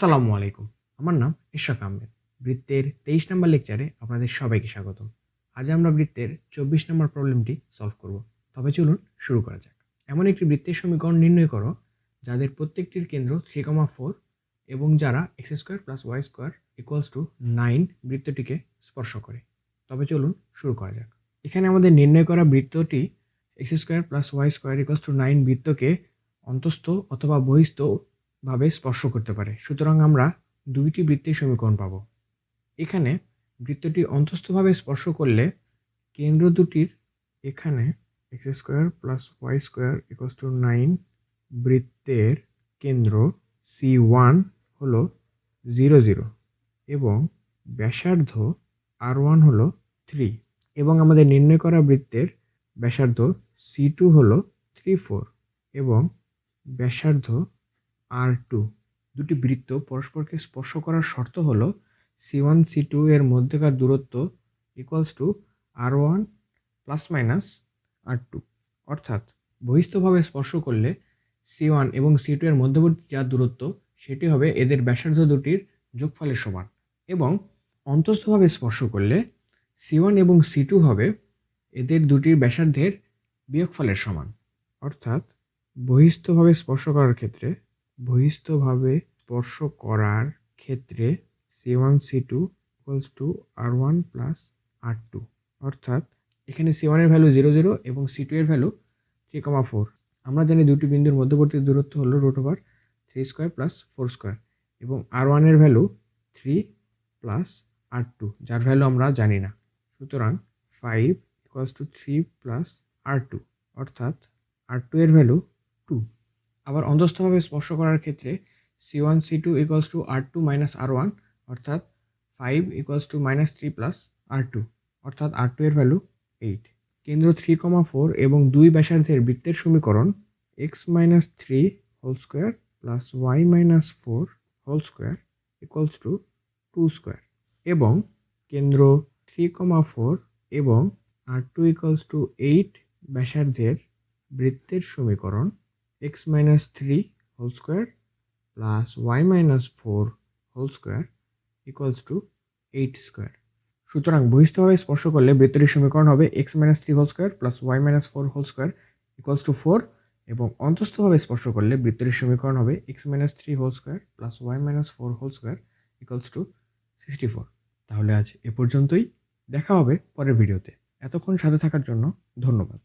আসসালামু আলাইকুম। আমার নাম ইশরাক আহমেদ। বৃত্তের তেইশ নম্বর লেকচারে আপনাদের সবাইকে স্বাগতম। আজ আমরা বৃত্তের চব্বিশ নম্বর প্রবলেমটি সলভ করব। তবে চলুন শুরু করা যাক। এমন একটি বৃত্তের সমীকরণ নির্ণয় করো, যাদের প্রত্যেকটির কেন্দ্র থ্রি কমা ফোর এবং যারা x square plus y square equals to nine বৃত্তটিকে স্পর্শ করে। তবে চলুন শুরু করা যাক। এখানে আমাদের নির্ণয় করা বৃত্তটি x square plus y square equals to nine বৃত্তকে অন্তস্থ অথবা বহিস্থ ভাবে স্পর্শ করতে পারে। সুতরাং আমরা দুইটি বৃত্তের সমীকরণ পাব। এখানে বৃত্তটি অন্তস্থভাবে স্পর্শ করলে কেন্দ্র দুটির এখানে x square plus y square equals to nine বৃত্তের কেন্দ্র সি ওয়ান হল জিরো জিরো এবং ব্যাসার্ধ আর ওয়ান হল থ্রি এবং আমাদের নির্ণয় করা বৃত্তের ব্যাসার্ধ সি টু হল থ্রি ফোর এবং ব্যাসার্ধ আর টু। দুটি বৃত্ত পরস্পরকে স্পর্শ করার শর্ত হলো সি ওয়ান, সি টু এর মধ্যেকার দূরত্ব equals to R one plus minus R two. অর্থাৎ বহিস্থভাবে স্পর্শ করলে সি ওয়ান এবং সি টু এর মধ্যবর্তী যা দূরত্ব, সেটি হবে এদের ব্যাসার্ধ দুটির যোগফলের সমান এবং অন্তস্থভাবে স্পর্শ করলে সি ওয়ান এবং সি টু হবে এদের দুটির ব্যাসার্ধের বিয়োগফলের সমান। অর্থাৎ বহিস্থভাবে স্পর্শ করার ক্ষেত্রে বহিস্থভাবে স্পর্শ করার ক্ষেত্রে C one C two equals to R one plus R two অর্থাৎ এখানে সি ওয়ানের ভ্যালু জিরো জিরো এবং সি টু এর ভ্যালু থ্রি কমা ফোর আমরা জানি দুটি বিন্দুর মধ্যবর্তী দূরত্ব হলো root over three square plus four square এবং আর ওয়ানের value three plus R two যার ভ্যালু আমরা জানি না। সুতরাং five equals to three plus R two অর্থাৎ আর টু এর ভ্যালু টু আবার অন্তস্থভাবে স্পর্শ করার ক্ষেত্রে C one C two equals to R two minus R one অর্থাৎ five equals to minus three plus R two অর্থাৎ আর টু এর ভ্যালু এইট কেন্দ্র থ্রি কমা ফোর এবং দুই ব্যাসার্ধের বৃত্তের সমীকরণ x minus three whole square plus y minus four whole square equals to two square এবং কেন্দ্র থ্রি কমা ফোর এবং R two equals to eight ব্যাসার্ধের বৃত্তের সমীকরণ x minus three whole square plus y minus four whole square equals to eight square সুতরাং বহিস্থভাবে স্পর্শ করলে বৃত্তটির সমীকরণ হবে x minus three whole square plus y minus four whole square equals to four এবং অন্তস্থভাবে স্পর্শ করলে বৃত্তটির সমীকরণ হবে x minus three whole square plus y minus four whole square equals to sixty four তাহলে আজ এ পর্যন্তই। দেখা হবে পরের ভিডিওতে। এতক্ষণ সাথে থাকার জন্য ধন্যবাদ।